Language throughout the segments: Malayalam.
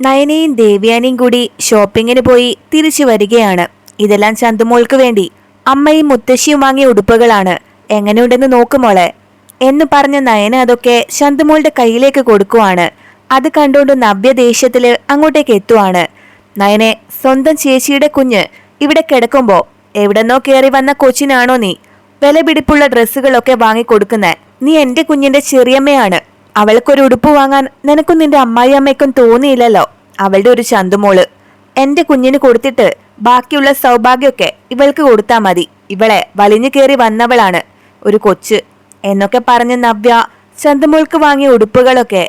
നയനയും ദേവ്യാനിയും കൂടി ഷോപ്പിങ്ങിന് പോയി തിരിച്ചു വരികയാണ്. ഇതെല്ലാം ചന്തുമോൾക്ക് വേണ്ടി. അമ്മയും മുത്തശ്ശിയും വാങ്ങിയ ഉടുപ്പുകളാണ്. എങ്ങനെയുണ്ടെന്ന് നോക്കുമോളെ എന്ന് പറഞ്ഞ നയന അതൊക്കെ ശന്തുമോളുടെ കയ്യിലേക്ക് കൊടുക്കുവാണ്. അത് കണ്ടുകൊണ്ട് നവ്യ ദേഷ്യത്തിൽ അങ്ങോട്ടേക്ക് എത്തുവാണ്. നയനെ സ്വന്തം ചേച്ചിയുടെ കുഞ്ഞ് ഇവിടെ കിടക്കുമ്പോ എവിടെന്നോ കയറി വന്ന കൊച്ചിനാണോ നീ? വില പിടിപ്പുള്ള ഡ്രസ്സുകളൊക്കെ വാങ്ങിക്കൊടുക്കുന്നേ. നീ എന്റെ കുഞ്ഞിന്റെ ചെറിയമ്മയാണ്. അവൾക്കൊരു ഉടുപ്പ് വാങ്ങാൻ നിനക്കും നിന്റെ അമ്മായി അമ്മയ്ക്കും തോന്നിയില്ലല്ലോ. അവളുടെ ഒരു ചന്തുമോൾ. എന്റെ കുഞ്ഞിന് കൊടുത്തിട്ട് ബാക്കിയുള്ള സൗഭാഗ്യമൊക്കെ ഇവൾക്ക് കൊടുത്താൽ മതി. ഇവളെ വലിഞ്ഞു കയറി വന്നവളാണ് ഒരു കൊച്ച്. എന്നൊക്കെ പറഞ്ഞ് നവ്യ ചന്തുമോൾക്ക് വാങ്ങിയ ഉടുപ്പുകളൊക്കെ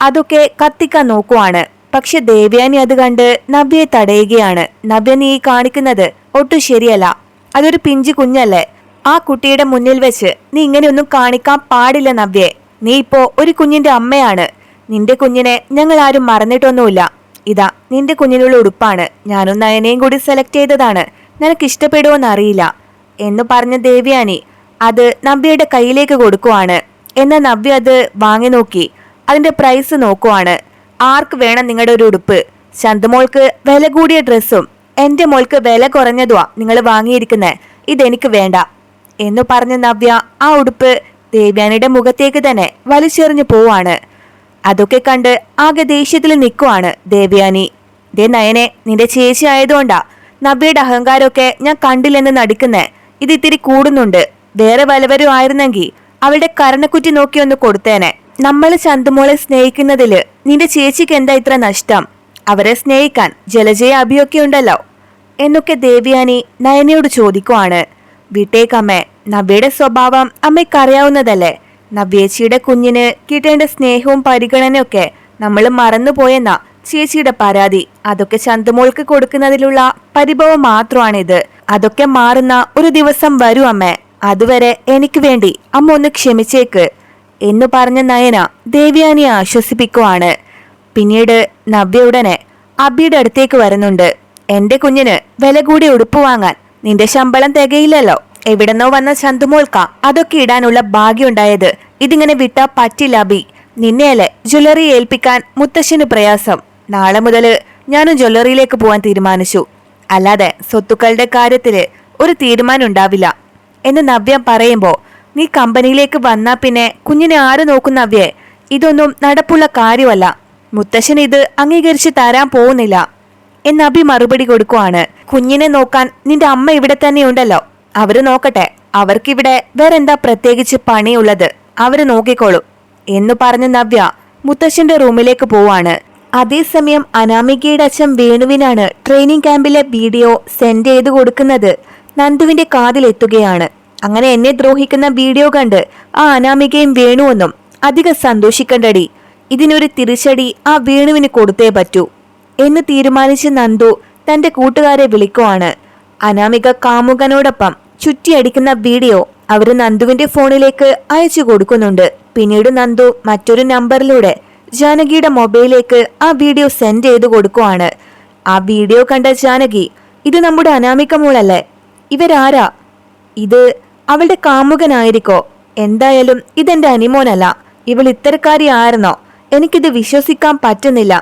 അതൊക്കെ കത്തിക്കാൻ നോക്കുവാണ്. പക്ഷെ ദേവ്യാനി അത് കണ്ട് നവ്യയെ തടയുകയാണ്. നവ്യ നീ കാണിക്കുന്നത് ഒട്ടും ശരിയല്ല. അതൊരു പിഞ്ചു കുഞ്ഞല്ലേ. ആ കുട്ടിയുടെ മുന്നിൽ വെച്ച് നീ ഇങ്ങനെയൊന്നും കാണിക്കാൻ പാടില്ല നവ്യെ. നീ ഇപ്പോ ഒരു കുഞ്ഞിന്റെ അമ്മയാണ്. നിന്റെ കുഞ്ഞിനെ ഞങ്ങൾ ആരും മറന്നിട്ടൊന്നുമില്ല. ഇതാ നിന്റെ കുഞ്ഞിനുള്ള ഉടുപ്പാണ്. ഞാനും നയനയും കൂടി സെലക്ട് ചെയ്തതാണ്. നിനക്ക് ഇഷ്ടപ്പെടുമോന്ന് അറിയില്ല എന്ന് പറഞ്ഞ ദേവ്യാനി അത് നവ്യയുടെ കയ്യിലേക്ക് കൊടുക്കുവാണ്. എന്നാൽ നവ്യ അത് വാങ്ങി നോക്കി. അതിന്റെ പ്രൈസ് നോക്കുവാണ്. ആർക്ക് വേണം നിങ്ങളുടെ ഒരു ഉടുപ്പ്? ചന്തുമോൾക്ക് വില കൂടിയ ഡ്രസ്സും എന്റെ മോൾക്ക് വില കുറഞ്ഞതുവാ നിങ്ങൾ വാങ്ങിയിരിക്കുന്നത് ഇതെനിക്ക് വേണ്ട. എന്ന് പറഞ്ഞ നവ്യ ആ ഉടുപ്പ് ദേവ്യാനിയുടെ മുഖത്തേക്ക് തന്നെ വലിച്ചെറിഞ്ഞു പോവാണ്. അതൊക്കെ കണ്ട് ആകെ ദേഷ്യത്തിൽ നിൽക്കുവാണ് ദേവ്യാനി. ദേ നയനെ നിന്റെ ചേച്ചി ആയതുകൊണ്ടാ നബിയുടെ അഹങ്കാരമൊക്കെ ഞാൻ കണ്ടില്ലെന്ന് നടിക്കുന്നേ. ഇത് ഇത്തിരി കൂടുന്നുണ്ട്. വേറെ വലവരും ആയിരുന്നെങ്കിൽ അവളുടെ കരണക്കുറ്റി നോക്കി ഒന്ന് കൊടുത്തേനെ. നമ്മൾ ചന്തുമോളെ സ്നേഹിക്കുന്നതിൽ നിന്റെ ചേച്ചിക്ക് എന്താ ഇത്ര നഷ്ടം? അവരെ സ്നേഹിക്കാൻ ജലജയ അഭിയൊക്കെ ഉണ്ടല്ലോ. എന്നൊക്കെ ദേവ്യാനി നയനയോട് ചോദിക്കുവാണ്. വിട്ടേക്കമ്മേ നവ്യയുടെ സ്വഭാവം അമ്മയ്ക്കറിയാവുന്നതല്ലേ? നവ്യേച്ചിയുടെ കുഞ്ഞിന് കിട്ടേണ്ട സ്നേഹവും പരിഗണനയൊക്കെ നമ്മൾ മറന്നുപോയെന്ന ചേച്ചിയുടെ പരാതി. അതൊക്കെ ചന്തുമോൾക്ക് കൊടുക്കുന്നതിലുള്ള പരിഭവം മാത്രമാണിത്. അതൊക്കെ മാറുന്ന ഒരു ദിവസം വരൂ അമ്മേ. അതുവരെ എനിക്ക് വേണ്ടി അമ്മ ഒന്ന് ക്ഷമിച്ചേക്ക്. എന്നു പറഞ്ഞ നയന ദേവ്യാനിയെ ആശ്വസിപ്പിക്കുവാണ്. പിന്നീട് നവ്യ ഉടനെ അബിയുടെ അടുത്തേക്ക് വരുന്നുണ്ട്. എന്റെ കുഞ്ഞിന് വില കൂടി ഉടുപ്പ് വാങ്ങാൻ നിന്റെ ശമ്പളം തികയില്ലല്ലോ. എവിടെന്നോ വന്ന ചന്തുമോൾക്ക അതൊക്കെ ഇടാനുള്ള ഭാഗ്യമുണ്ടായത്. ഇതിങ്ങനെ വിട്ടാ പറ്റില്ല ബി. നിന്നെയല്ലേ ജ്വല്ലറി ഏൽപ്പിക്കാൻ മുത്തശ്ശന് പ്രയാസം. നാളെ മുതൽ ഞാനും ജ്വല്ലറിയിലേക്ക് പോവാൻ തീരുമാനിച്ചു. അല്ലാതെ സ്വത്തുക്കളുടെ കാര്യത്തിൽ ഒരു തീരുമാനം ഉണ്ടാവില്ല എന്ന് നവ്യ പറയുമ്പോ നീ കമ്പനിയിലേക്ക് വന്നാ പിന്നെ കുഞ്ഞിനെ ആര് നോക്കും നവ്യെ? ഇതൊന്നും നടപ്പുള്ള കാര്യമല്ല. മുത്തശ്ശൻ ഇത് അംഗീകരിച്ച് തരാൻ പോകുന്നില്ല. എന്ന് അഭി മറുപടി കൊടുക്കുവാണ്. കുഞ്ഞിനെ നോക്കാൻ നിന്റെ അമ്മ ഇവിടെ തന്നെ ഉണ്ടല്ലോ അവർ നോക്കട്ടെ. അവർക്കിവിടെ വേറെന്താ പ്രത്യേകിച്ച് പണിയുള്ളത്? അവർ നോക്കിക്കോളൂ. എന്ന് പറഞ്ഞ നവ്യ മുത്തശ്ശന്റെ റൂമിലേക്ക് പോവാണ്. അതേസമയം അനാമികയുടെ അച്ഛൻ വേണുവിനാണ് ട്രെയിനിങ് ക്യാമ്പിലെ വീഡിയോ സെൻഡ് ചെയ്ത് കൊടുക്കുന്നത്. നന്ദുവിന്റെ കാതിലെത്തുകയാണ്. അങ്ങനെ എന്നെ ദ്രോഹിക്കുന്ന വീഡിയോ കണ്ട് ആ അനാമികയും വേണുവെന്നും അധികം സന്തോഷിക്കണ്ടടി. ഇതിനൊരു തിരിച്ചടി ആ വേണുവിന് കൊടുത്തേ പറ്റൂ. എന്ന് തീരുമാനിച്ച് നന്ദു തന്റെ കൂട്ടുകാരെ വിളിക്കുവാണ്. അനാമിക കാമുകനോടൊപ്പം ചുറ്റിയടിക്കുന്ന വീഡിയോ അവർ നന്ദുവിന്റെ ഫോണിലേക്ക് അയച്ചു കൊടുക്കുന്നുണ്ട്. പിന്നീട് നന്ദു മറ്റൊരു നമ്പറിലൂടെ ജാനകിയുടെ മൊബൈലിലേക്ക് ആ വീഡിയോ സെൻഡ് ചെയ്ത് കൊടുക്കുവാണ്. ആ വീഡിയോ കണ്ട ജാനകി ഇത് നമ്മുടെ അനാമിക മോളല്ലേ? ഇവരാരാ? ഇത് അവളുടെ കാമുകനായിരിക്കോ? എന്തായാലും ഇതെന്റെ അനിമോനല്ല. ഇവൾ ഇത്തരക്കാരി ആയിരുന്നോ എനിക്കിത് വിശ്വസിക്കാൻ പറ്റുന്നില്ല.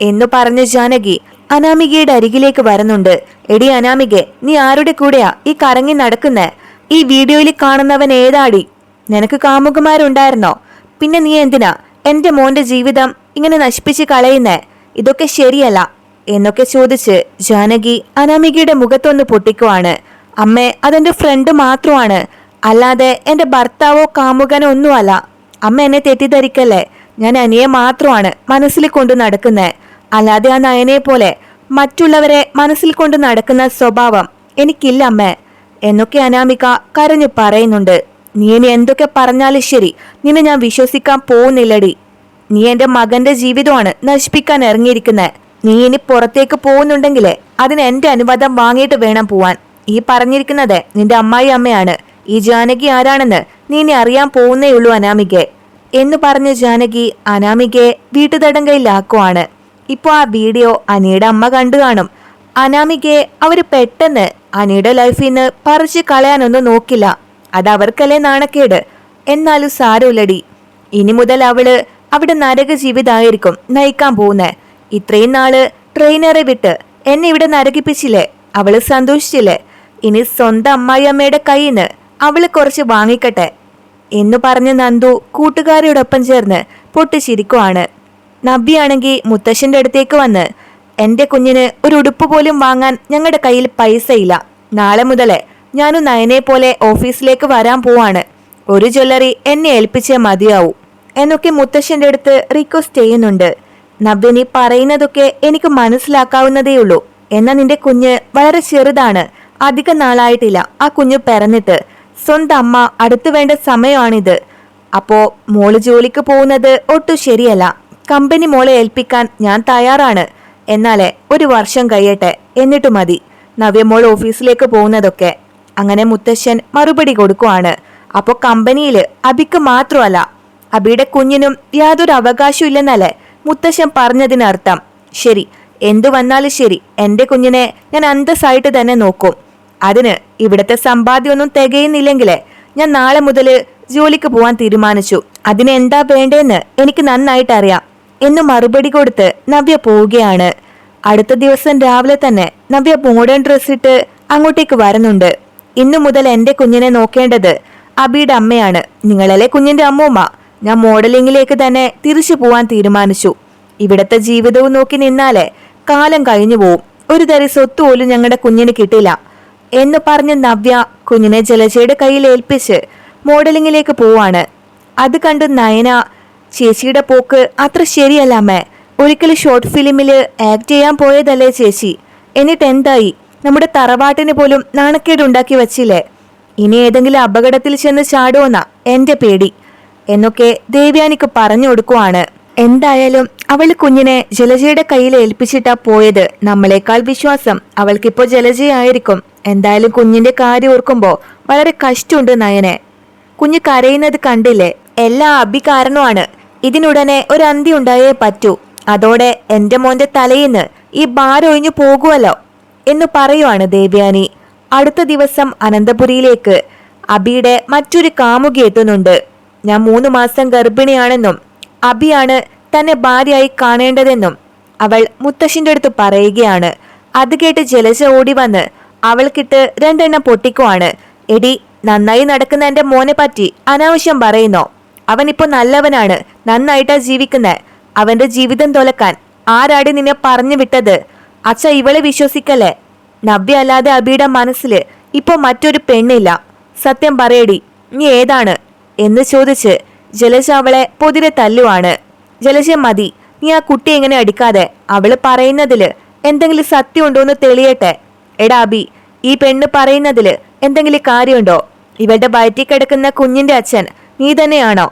എന്നു പറഞ്ഞ ജാനകി അനാമികയുടെ അരികിലേക്ക് വരുന്നുണ്ട്. എടി അനാമികെ നീ ആരുടെ കൂടെയാ ഈ കറങ്ങി നടക്കുന്നേ? ഈ വീഡിയോയിൽ കാണുന്നവൻ ഏതാടി? നിനക്ക് കാമുകമാരുണ്ടായിരുന്നോ പിന്നെ നീ എന്തിനാ എന്റെ മോന്റെ ജീവിതം ഇങ്ങനെ നശിപ്പിച്ച് കളയുന്നേ? ഇതൊക്കെ ശരിയല്ല എന്നൊക്കെ ചോദിച്ച് ജാനകി അനാമികയുടെ മുഖത്തൊന്ന് പൊട്ടിക്കുവാണ്. അമ്മേ അതെന്റെ ഫ്രണ്ട് മാത്രമാണ്. അല്ലാതെ എന്റെ ഭർത്താവോ കാമുകനോ ഒന്നുമല്ല. അമ്മ എന്നെ തെറ്റിദ്ധരിക്കല്ലേ? ഞാൻ അനിയെ മാത്രമാണ് മനസ്സിൽ കൊണ്ട് നടക്കുന്നേ. അല്ലാതെ ആ നയനെ പോലെ മറ്റുള്ളവരെ മനസ്സിൽ കൊണ്ട് നടക്കുന്ന സ്വഭാവം എനിക്കില്ല അമ്മ. എന്നൊക്കെ അനാമിക കരഞ്ഞു പറയുന്നുണ്ട്. നീ ഇനി എന്തൊക്കെ പറഞ്ഞാലും ശരി. നിന്നെ ഞാൻ വിശ്വസിക്കാൻ പോകുന്നില്ലടി. നീ എന്റെ മകന്റെ ജീവിതമാണ് നശിപ്പിക്കാൻ ഇറങ്ങിയിരിക്കുന്നത് നീ ഇനി പുറത്തേക്ക് പോകുന്നുണ്ടെങ്കിലേ അതിന് എന്റെ അനുവാദം വാങ്ങിയിട്ട് വേണം പോവാൻ. ഈ പറഞ്ഞിരിക്കുന്നത് നിന്റെ അമ്മായി അമ്മയാണ്. ഈ ജാനകി ആരാണെന്ന് നീ ഇനി അറിയാൻ പോകുന്നേ ഉള്ളൂ അനാമികെ. എന്ന് പറഞ്ഞ ജാനകി അനാമികയെ വീട്ടുതടങ്കയിലാക്കുവാണ്. ഇപ്പോൾ ആ വീഡിയോ അനിയുടെ അമ്മ കണ്ടു കാണും. അനാമികയെ അവർ പെട്ടെന്ന് അനിയുടെ ലൈഫിൽ നിന്ന് പറിച്ചു കളയാനൊന്നും നോക്കില്ല. അത് അവർക്കല്ലേ നാണക്കേട്. എന്നാലും സാരമില്ലടി. ഇനി മുതൽ അവൾ അവിടെ നരക ജീവിതമായിരിക്കും നയിക്കാൻ പോകുന്നേ. ഇത്രയും നാൾ ട്രെയിനറെ വിട്ട് എന്നെ ഇവിടെ നരകിപ്പിച്ചില്ലേ? അവൾ സന്തോഷിച്ചില്ലേ? ഇനി സ്വന്തം അമ്മായിയമ്മയുടെ കയ്യിൽ നിന്ന് അവൾ കുറച്ച് വാങ്ങിക്കട്ടെ. എന്നു പറഞ്ഞ് നന്ദു കൂട്ടുകാരിയോടൊപ്പം ചേർന്ന് പൊട്ടിച്ചിരിക്കുവാണ്. നബിയാണെങ്കിൽ മുത്തശ്ശന്റെ അടുത്തേക്ക് വന്ന് എന്റെ കുഞ്ഞിന് ഒരു ഉടുപ്പ് പോലും വാങ്ങാൻ ഞങ്ങളുടെ കയ്യിൽ പൈസയില്ല. നാളെ മുതലേ ഞാനും നയനെ പോലെ ഓഫീസിലേക്ക് വരാൻ പോവാണ്. ഒരു ജ്വല്ലറി എന്നെ ഏൽപ്പിച്ചേ മതിയാവൂ എന്നൊക്കെ മുത്തശ്ശന്റെ അടുത്ത് റിക്വസ്റ്റ് ചെയ്യുന്നുണ്ട്. നബ്യനി പറയുന്നതൊക്കെ എനിക്ക് മനസ്സിലാക്കാവുന്നതേയുള്ളൂ എന്നാൽ നിന്റെ കുഞ്ഞ് വളരെ ചെറുതാണ്. അധികം നാളായിട്ടില്ല. ആ കുഞ്ഞ് പിറന്നിട്ട് സ്വന്തം അമ്മ അടുത്തു വേണ്ട സമയമാണിത്. അപ്പോ മോൾ ജോലിക്ക് പോകുന്നത് ഒട്ടും ശരിയല്ല. കമ്പനി മോളെ ഏൽപ്പിക്കാൻ ഞാൻ തയ്യാറാണ്. എന്നാലേ ഒരു വർഷം കഴിയട്ടെ. എന്നിട്ട് മതി. നവ്യ മോൾ ഓഫീസിലേക്ക് പോകുന്നതൊക്കെ അങ്ങനെ മുത്തശ്ശൻ മറുപടി കൊടുക്കുവാണ്. അപ്പോ കമ്പനിയിൽ അബിക്ക് മാത്രമല്ല അബിയുടെ കുഞ്ഞിനും യാതൊരു അവകാശവും ഇല്ലെന്നല്ലേ മുത്തശ്ശൻ പറഞ്ഞതിനർത്ഥം. ശരി എന്തു വന്നാലും ശരി എന്റെ കുഞ്ഞിനെ ഞാൻ അന്തസ്സായിട്ട് തന്നെ നോക്കും. അതിന് ഇവിടുത്തെ സമ്പാദ്യമൊന്നും തികയുന്നില്ലെങ്കിലേ ഞാൻ നാളെ മുതൽ ജോലിക്ക് പോകാൻ തീരുമാനിച്ചു. അതിന് എന്താ വേണ്ടതെന്ന് എനിക്ക് നന്നായിട്ട് അറിയാം എന്ന് മറുപടി കൊടുത്ത് നവ്യ പോവുകയാണ്. അടുത്ത ദിവസം രാവിലെ തന്നെ നവ്യ മോഡേൺ ഡ്രസ് ഇട്ട് അങ്ങോട്ടേക്ക് വരുന്നുണ്ട്. ഇന്നു മുതൽ എന്റെ കുഞ്ഞിനെ നോക്കേണ്ടത് അബിയുടെ അമ്മയാണ്. നിങ്ങളല്ലേ കുഞ്ഞിന്റെ അമ്മൂമ്മ? ഞാൻ മോഡലിംഗിലേക്ക് തന്നെ തിരിച്ചു പോവാൻ തീരുമാനിച്ചു. ഇവിടത്തെ ജീവിതവും നോക്കി നിന്നാലേ കാലം കഴിഞ്ഞു പോവും. ഒരു തരി സ്വത്ത് പോലും ഞങ്ങളുടെ കുഞ്ഞിന് കിട്ടില്ല. എന്ന് പറഞ്ഞ് നവ്യ കുഞ്ഞിനെ ജലജയുടെ കയ്യിൽ ഏൽപ്പിച്ച് മോഡലിംഗിലേക്ക് പോവാണ്. അത് കണ്ട് നയന ചേച്ചിയുടെ പോക്ക് അത്ര ശരിയല്ല അമ്മേ. ഒരിക്കലും ഷോർട്ട് ഫിലിമിൽ ആക്ട് ചെയ്യാൻ പോയതല്ലേ ചേച്ചി. എന്നിട്ട് എന്തായി? നമ്മുടെ തറവാട്ടിന് പോലും നാണക്കേട് ഉണ്ടാക്കി വച്ചില്ലേ? ഇനി ഏതെങ്കിലും അപകടത്തിൽ ചെന്ന് ചാടുമെന്നാ എന്റെ പേടി. എന്നൊക്കെ ദേവ്യാനിക്ക് പറഞ്ഞു കൊടുക്കുവാണ്. എന്തായാലും അവൾ കുഞ്ഞിനെ ജലജയുടെ കയ്യിൽ ഏൽപ്പിച്ചിട്ടാ പോയത്. നമ്മളെക്കാൾ വിശ്വാസം അവൾക്കിപ്പോ ജലജയായിരിക്കും. എന്തായാലും കുഞ്ഞിന്റെ കാര്യം ഓർക്കുമ്പോ വളരെ കഷ്ടമുണ്ട് നയനെ. കുഞ്ഞ് കരയുന്നത് കണ്ടില്ലേ? എല്ലാ അഭി കാരണമാണ് ഇതിനുടനെ ഒരു അന്തി ഉണ്ടായേ പറ്റൂ. അതോടെ എന്റെ മോന്റെ തലയിന്ന് ഈ ഭാരൊഴിഞ്ഞു പോകുമല്ലോ എന്ന് പറയുവാണ് ദേവ്യാനി. അടുത്ത ദിവസം അനന്തപുരിയിലേക്ക് അബിയുടെ മറ്റൊരു കാമുകി എത്തുന്നുണ്ട്. ഞാൻ മൂന്ന് മാസം ഗർഭിണിയാണെന്നും അബിയാണ് തന്നെ ഭാര്യയായി കാണേണ്ടതെന്നും അവൾ മുത്തശ്ശിന്റെ അടുത്ത് പറയുകയാണ്. അത് കേട്ട് ജലജ ഓടി വന്ന് അവൾക്കിട്ട് രണ്ടെണ്ണം പൊട്ടിക്കുവാണ്. എടി നന്നായി നടക്കുന്ന എന്റെ മോനെ പറ്റി അനാവശ്യം പറയുന്നോ? അവൻ ഇപ്പോൾ നല്ലവനാണ്. നന്നായിട്ടാ ജീവിക്കുന്നെ. അവന്റെ ജീവിതം തൊലക്കാൻ ആരാടി നിന്നെ പറഞ്ഞു വിട്ടത്? അച്ഛ ഇവളെ വിശ്വസിക്കല്ലേ? നവ്യ അല്ലാതെ അബിയുടെ മനസ്സിൽ ഇപ്പൊ മറ്റൊരു പെണ്ണില്ല. സത്യം പറയടി നീ ഏതാണ്? എന്ന് ചോദിച്ച് ജലജ അവളെ പൊതിരെ തല്ലുവാണ്. ജലജ മതി നീ ആ കുട്ടി എങ്ങനെ അടിക്കാതെ? അവൾ പറയുന്നതിൽ എന്തെങ്കിലും സത്യം ഉണ്ടോ എന്ന് തെളിയട്ടെ? എടാ അബി ഈ പെണ്ണ് പറയുന്നതിൽ എന്തെങ്കിലും കാര്യമുണ്ടോ? ഇവളുടെ വയറ്റിൽ കിടക്കുന്ന കുഞ്ഞിന്റെ അച്ഛൻ നീ തന്നെയാണോ?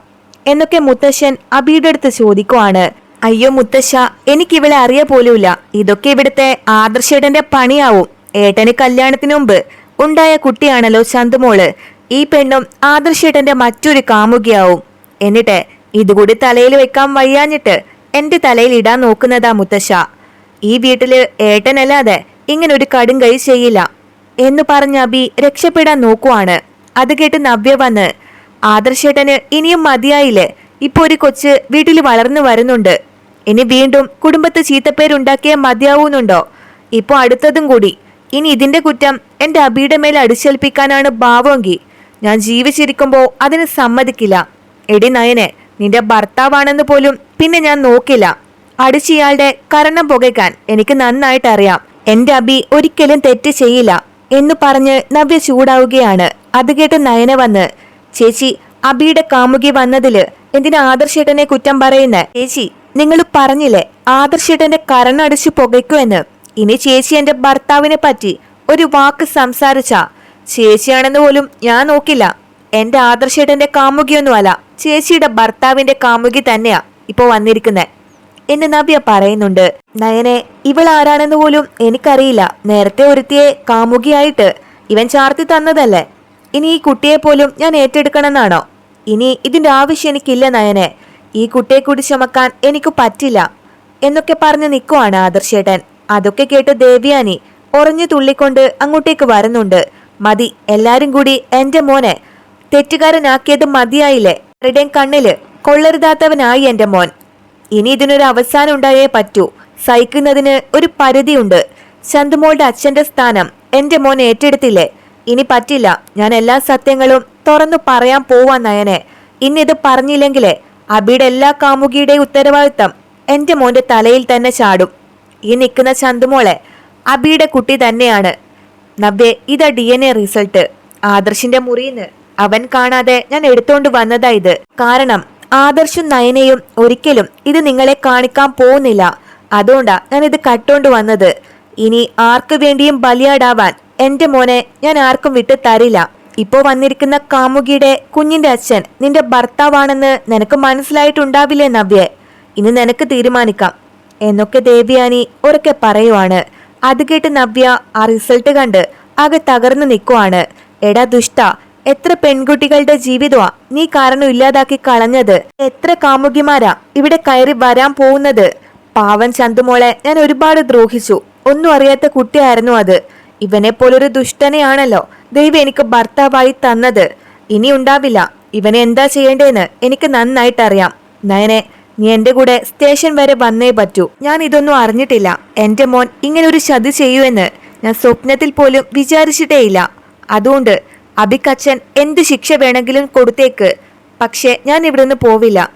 എന്നൊക്കെ മുത്തശ്ശൻ അബിയുടെ അടുത്ത് ചോദിക്കുവാണ്. അയ്യോ മുത്തശ്ശ എനിക്ക് ഇവളെ അറിയ പോലുമില്ല. ഇതൊക്കെ ഇവിടുത്തെ ആദർശേട്ടന്റെ പണിയാവും. ഏട്ടന് കല്യാണത്തിന് മുമ്പ് ഉണ്ടായ കുട്ടിയാണല്ലോ ചന്തുമോൾ. ഈ പെണ്ണും ആദർശേട്ടന്റെ മറ്റൊരു കാമുകിയാവും. എന്നിട്ട് ഇതുകൂടി തലയിൽ വെക്കാൻ വയ്യാഞ്ഞിട്ട് എന്റെ തലയിൽ ഇടാൻ നോക്കുന്നതാ മുത്തശ്ശ. ഈ വീട്ടിൽ ഏട്ടനല്ലാതെ ഇങ്ങനെ ഒരു കടും കൈ ചെയ്യില്ല. എന്ന് പറഞ്ഞ അബി രക്ഷപ്പെടാൻ നോക്കുവാണ്. അത് കേട്ട് നവ്യ വന്ന് ആദർശേട്ടന് ഇനിയും മതിയായില്ലേ? ഇപ്പൊ ഒരു കൊച്ച് വീട്ടിൽ വളർന്നു വരുന്നുണ്ട്. ഇനി വീണ്ടും കുടുംബത്ത് ചീത്തപ്പേരുണ്ടാക്കിയ മതിയാവുന്നുണ്ടോ? ഇപ്പൊ അടുത്തതും കൂടി. ഇനി ഇതിന്റെ കുറ്റം എന്റെ അബിയുടെ മേൽ അടിച്ചേൽപ്പിക്കാനാണ് ഭാവമെങ്കിൽ ഞാൻ ജീവിച്ചിരിക്കുമ്പോൾ അതിന് സമ്മതിക്കില്ല. എടി നയനെ നിന്റെ ഭർത്താവാണെന്ന് പോലും പിന്നെ ഞാൻ നോക്കില്ല. അടിച്ചിയാളുടെ കരണം പുകയ്ക്കാൻ എനിക്ക് നന്നായിട്ട് അറിയാം എന്റെ അബി ഒരിക്കലും തെറ്റ് ചെയ്യില്ല എന്ന് പറഞ്ഞ് നവ്യ ചൂടാവുകയാണ്. അത് കേട്ട് നയന വന്ന് ചേച്ചി അബിയുടെ കാമുകി വന്നതിൽ എന്തിനാ ആദർശേട്ടനെ കുറ്റം പറയുന്ന? ചേച്ചി നിങ്ങൾ പറഞ്ഞില്ലേ ആദർശേട്ടന്റെ കരണടിച്ചു പുകയ്ക്കുമെന്ന് ഇനി ചേച്ചി എന്റെ ഭർത്താവിനെ പറ്റി ഒരു വാക്ക് സംസാരിച്ച. ചേച്ചിയാണെന്ന് പോലും ഞാൻ നോക്കില്ല. എന്റെ ആദർശേട്ടന്റെ കാമുകിയൊന്നുമല്ല ചേച്ചിയുടെ ഭർത്താവിന്റെ കാമുകി തന്നെയാ ഇപ്പൊ വന്നിരിക്കുന്നെ. എന്ന് നവ്യ പറയുന്നുണ്ട്. നയനെ ഇവൾ ആരാണെന്ന് പോലും എനിക്കറിയില്ല. നേരത്തെ ഒരുത്തിയെ കാമുകിയായിട്ട് ഇവൻ ചാർത്തി തന്നതല്ലേ? ഇനി ഈ കുട്ടിയെ പോലും ഞാൻ ഏറ്റെടുക്കണമെന്നാണോ? ഇനി ഇതിന്റെ ആവശ്യം എനിക്കില്ല നയനെ. ഈ കുട്ടിയെ കൂടി ചുമക്കാൻ എനിക്ക് പറ്റില്ല എന്നൊക്കെ പറഞ്ഞു നിൽക്കുവാണ് ആദർശേട്ടൻ. അതൊക്കെ കേട്ട് ദേവ്യാനി ഉറഞ്ഞു തുള്ളിക്കൊണ്ട് അങ്ങോട്ടേക്ക് വരുന്നുണ്ട്. മതി എല്ലാരും കൂടി എന്റെ മോനെ. തെറ്റുകാരനാക്കിയത് മതിയായില്ലേ? ആരുടെയും കണ്ണിൽ കൊള്ളരുതാത്തവനായി എന്റെ മോൻ. ഇനി ഇതിനൊരു അവസാനം ഉണ്ടായേ പറ്റൂ. സഹിക്കുന്നതിന് ഒരു പരിധിയുണ്ട്. ചന്തുമോളുടെ അച്ഛന്റെ സ്ഥാനം എന്റെ മോൻ ഏറ്റെടുത്തില്ലേ? ഇനി പറ്റില്ല. ഞാൻ എല്ലാ സത്യങ്ങളും തുറന്നു പറയാൻ പോവാ നയനെ. ഇന്നിത് പറഞ്ഞില്ലെങ്കിലേ അബിയുടെ എല്ലാ കാമുകിയുടെയും ഉത്തരവാദിത്തം എന്റെ മോന്റെ തലയിൽ തന്നെ ചാടും. ഈ നിൽക്കുന്ന ചന്തുമോളെ അബിയുടെ കുട്ടി തന്നെയാണ്. നവ്യെ ഇതാ ഡി എൻ എ റിസൾട്ട്. ആദർശിന്റെ മുറിയിന്ന് അവൻ കാണാതെ ഞാൻ എടുത്തോണ്ട് വന്നതാ ഇത്. കാരണം ആദർശും നയനയും ഒരിക്കലും ഇത് നിങ്ങളെ കാണിക്കാൻ പോകുന്നില്ല. അതുകൊണ്ടാ ഞാൻ ഇത് കട്ടോണ്ട് വന്നത്. ഇനി ആർക്കു വേണ്ടിയും ബലിയാടാവാൻ എന്റെ മോനെ ഞാൻ ആർക്കും വിട്ടു തരില്ല. ഇപ്പോ വന്നിരിക്കുന്ന കാമുകിയുടെ കുഞ്ഞിന്റെ അച്ഛൻ നിന്റെ ഭർത്താവാണെന്ന് നിനക്ക് മനസ്സിലായിട്ടുണ്ടാവില്ലേ നവ്യെ? ഇനി നിനക്ക് തീരുമാനിക്കാം. എന്നൊക്കെ ദേവ്യാനി ഉറക്കെ പറയുവാണ്. അത് കേട്ട് നവ്യ ആ റിസൾട്ട് കണ്ട് ആകെ തകർന്നു നിൽക്കുവാണ്. എടാ ദുഷ്ട എത്ര പെൺകുട്ടികളുടെ ജീവിതമാ നീ കാരണം ഇല്ലാതാക്കി കളഞ്ഞത്? എത്ര കാമുകിമാരാ ഇവിടെ കയറി വരാൻ പോകുന്നത്? പാവൻ ചന്തുമോളെ ഞാൻ ഒരുപാട് ദ്രോഹിച്ചു. ഒന്നും അറിയാത്ത കുട്ടിയായിരുന്നു അത്. ഇവനെ പോലൊരു ദുഷ്ടനെയാണല്ലോ ദൈവം എനിക്ക് ഭർത്താവായി തന്നത്. ഇനി ഉണ്ടാവില്ല. ഇവനെ എന്താ ചെയ്യേണ്ടതെന്ന് എനിക്ക് നന്നായിട്ട് അറിയാം നയനെ നീ എന്റെ കൂടെ സ്റ്റേഷൻ വരെ വന്നേ പറ്റൂ. ഞാൻ ഇതൊന്നും അറിഞ്ഞിട്ടില്ല. എന്റെ മോൻ ഇങ്ങനെ ഒരു ചതി ചെയ്യുമെന്ന് ഞാൻ സ്വപ്നത്തിൽ പോലും വിചാരിച്ചിട്ടേയില്ല. അതുകൊണ്ട് അബിക്കച്ഛൻ എന്ത് ശിക്ഷ വേണമെങ്കിലും കൊടുത്തേക്ക്. പക്ഷേ ഞാൻ ഇവിടുന്ന് പോവില്ല.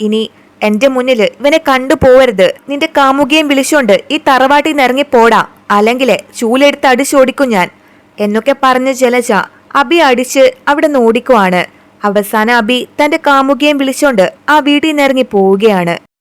ഇനി എന്റെ മുന്നിൽ ഇവനെ കണ്ടു പോവരുത് നിന്റെ കാമുകിയും വിളിച്ചോണ്ട് ഈ തറവാട്ടിൽ നിന്ന് ഇറങ്ങി പോടാ അല്ലെങ്കിലേ ചൂലെടുത്ത് അടിച്ചോടിക്കും ഞാൻ. എന്നൊക്കെ പറഞ്ഞ ജലജ അബി അടിച്ച് അവിടെ നിന്ന് ഓടിക്കുവാണ്. അവസാന അബി തന്റെ കാമുകിയെ വിളിച്ചോണ്ട് ആ വീട്ടിൽ നിന്നിറങ്ങി പോവുകയാണ്.